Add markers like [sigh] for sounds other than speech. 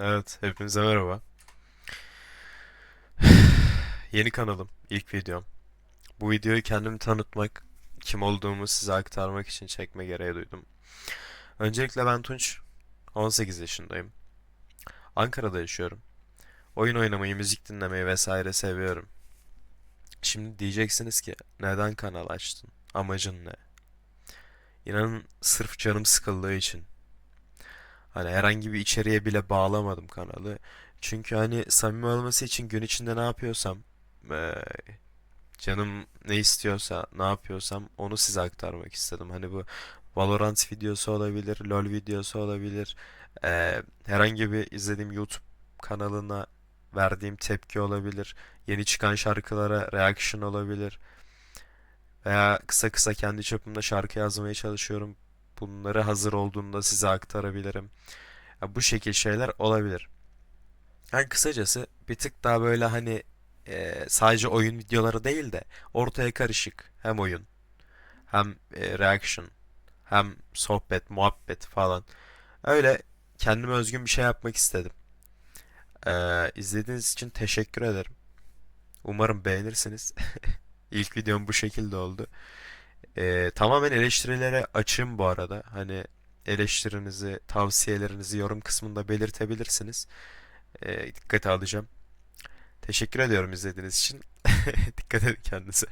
Evet, hepinize merhaba. [sighs] Yeni kanalım, ilk videom. Bu videoyu kendimi tanıtmak, kim olduğumu size aktarmak için çekme gereği duydum. Öncelikle ben Tunç, 18 yaşındayım. Ankara'da yaşıyorum. Oyun oynamayı, müzik dinlemeyi vesaire seviyorum. Şimdi diyeceksiniz ki, neden kanal açtın? Amacın ne? İnanın sırf canım sıkıldığı için. Hani herhangi bir içeriğe bile bağlamadım kanalı. Çünkü hani samimi olması için gün içinde ne yapıyorsam, eee, canım ne istiyorsa, ne yapıyorsam onu size aktarmak istedim. Hani bu Valorant videosu olabilir, LoL videosu olabilir, eee, herhangi bir izlediğim YouTube kanalına verdiğim tepki olabilir, yeni çıkan şarkılara reaction olabilir veya kısa kısa kendi çapımda şarkı yazmaya çalışıyorum. Bunları hazır olduğunda size aktarabilirim. Ya bu şekil şeyler olabilir. Yani kısacası bir tık daha böyle hani e, sadece oyun videoları değil de ortaya karışık hem oyun hem e, reaction hem sohbet muhabbet falan öyle kendime özgün bir şey yapmak istedim. Ee, izlediğiniz için teşekkür ederim. Umarım beğenirsiniz. [laughs] İlk videom bu şekilde oldu. Ee, tamamen eleştirilere açığım bu arada. Hani eleştirinizi, tavsiyelerinizi yorum kısmında belirtebilirsiniz. Ee, dikkate alacağım. Teşekkür ediyorum izlediğiniz için. [laughs] Dikkat edin kendinize.